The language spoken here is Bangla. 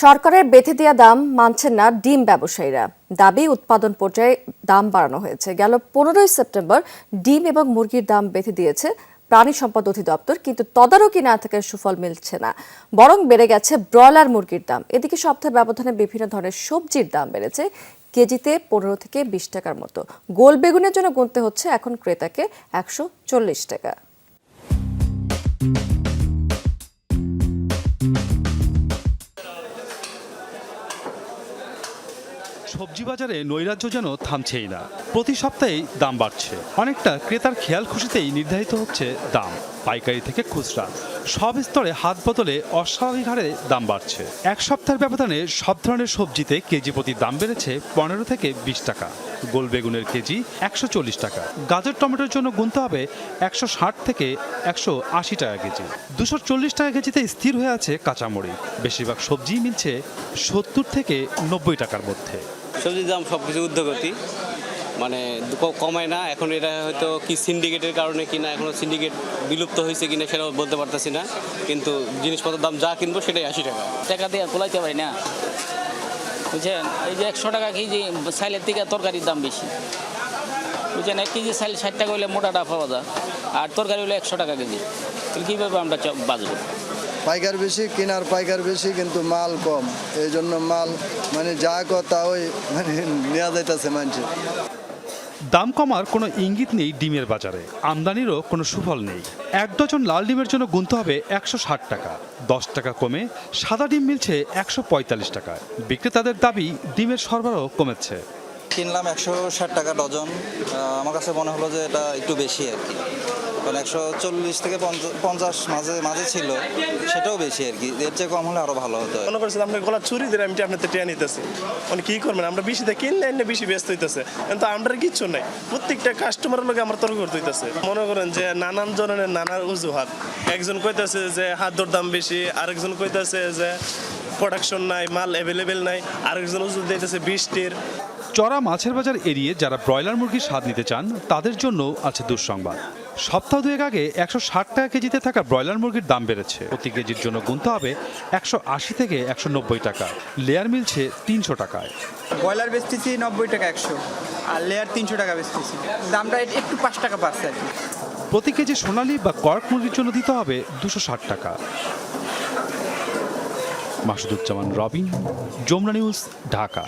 সরকারের বেঁধে দেওয়া দাম মানছেন না ডিম ব্যবসায়ীরা। দাবি, উৎপাদন পর্যায়ে দাম বাড়ানো হয়েছে। গেল পনেরোই সেপ্টেম্বর ডিম এবং মুরগির দাম বেঁধে দিয়েছে প্রাণী সম্পদ অধিদপ্তর, কিন্তু তদারকি না থাকায় সুফল মিলছে না, বরং বেড়ে গেছে ব্রয়লার মুরগির দাম। এদিকে সপ্তাহের ব্যবধানে বিভিন্ন ধরনের সবজির দাম বেড়েছে, কেজিতে পনেরো থেকে বিশ টাকার মতো। গোল বেগুনের জন্য গুনতে হচ্ছে এখন ক্রেতাকে একশো চল্লিশ টাকা। সবজি বাজারে নৈরাজ্য যেন থামছেই না। প্রতি সপ্তাহেই দাম বাড়ছে। অনেকটা ক্রেতার খেয়াল খুশিতেই নির্ধারিত হচ্ছে দাম। পাইকারি থেকে খুচরা। সব স্তরে হাত বদলে অস্বাভাবিক হারে দাম বাড়ছে। এক সপ্তাহের ব্যবধানে সব ধরনের সবজিতে কেজি প্রতি দাম বেড়েছে পনেরো থেকে বিশ টাকা। গোল বেগুনের কেজি একশো চল্লিশ টাকা। গাজর, টমেটোর জন্য গুনতে হবে একশো ষাট থেকে একশো আশি টাকা কেজি। দুশো চল্লিশ টাকা কেজিতে স্থির হয়ে আছে কাঁচামরি। বেশিরভাগ সবজিই মিলছে সত্তর থেকে নব্বই টাকার মধ্যে। সবজির দাম সব কিছু ঊর্ধ্বগতি। মানে কমায় না, এখন এটা হয়তো কি সিন্ডিকেটের কারণে কিনা এখনও সিন্ডিকেট বিলুপ্ত হয়েছে কিনা সেটাও বলতে পারতেছি না। কিন্তু জিনিসপত্রের দাম যা কিনবো সেটাই আশি টাকা। টাকা দিয়ে কোলাইতে পারি না। বুঝছেন? এই যে একশো টাকা কেজি সাইলের থেকে তরকারির দাম বেশি। বুঝছেন? এক কেজি সাইল ষাট টাকা হলে মোটাটা পাওয়া যায়। আর তরকারি হলে একশো টাকা কেজি। কীভাবে আমরা বাঁচবো? পাইকার বেশি, কেনার পাইকার বেশি, কিন্তু মাল কম। এই জন্য মাল মানে যা কথা ওই মানে নেওয়া যাইতেছে মানুষের। দাম কমার কোনো ইঙ্গিত নেই ডিমের বাজারে। আমদানিরও কোনো সুফল নেই। এক ডজন লাল ডিমের জন্য গুনতে হবে একশো ষাট টাকা। দশ টাকা কমে সাদা ডিম মিলছে একশো পঁয়তাল্লিশ টাকায়। বিক্রেতাদের দাবি, ডিমের সরবরাহ কমেছে। কিনলাম একশো ষাট টাকা ডজন। আমার কাছে মনে হলো যে এটা একটু বেশি আর কি। কারণ একশো চল্লিশ থেকে পঞ্চাশ মাঝে মাঝে ছিল, সেটাও বেশি আর কি। এর চেয়ে কম হলে আরও ভালো হতো মনে করছেন আপনার গলা চুরি দিলে আমি আপনার টেনে নিতেছি। মানে কি করবেন? আমরা বেশিতে কিনলে এনে বেশি ব্যস্ত হইতেছে। কিন্তু আমরা কিচ্ছু নাই। প্রত্যেকটা কাস্টমারের লোক আমার তর্ক করতে হইতেছে মনে করেন যে নানান জনের নানান অজুহাত। একজন কইতাছে যে হাতের দাম বেশি, আরেকজন কইতাছে যে প্রোডাকশন নাই মাল অ্যাভেলেবেল নাই আরেকজন ওষুধ দিতেছে বৃষ্টির। চড়া মাছের বাজার এড়িয়ে যারা ব্রয়লার মুরগির স্বাদ নিতে চান তাদের জন্য আছে দুঃসংবাদ। সপ্তাহ দুয়েক আগে একশো ষাট টাকা কেজিতে থাকা ব্রয়লার মুরগির দাম বেড়েছে। প্রতি কেজির জন্য গুনতে হবে একশো আশি থেকে একশো নব্বই টাকা। লেয়ার মিলছে তিনশো টাকায়। ব্রয়লার বেচতেছি নব্বই টাকা একশো। আর লেয়ার তিনশো টাকা বেচতেছি। দামটা একটু- একটু পাঁচ টাকা বাড়ছে আর কি। প্রতি কেজি সোনালি বা কর্ক মুরগির জন্য দিতে হবে দুশো ষাট টাকা। মাসুদুজ্জামান রবিন যমুনা নিউজ ঢাকা।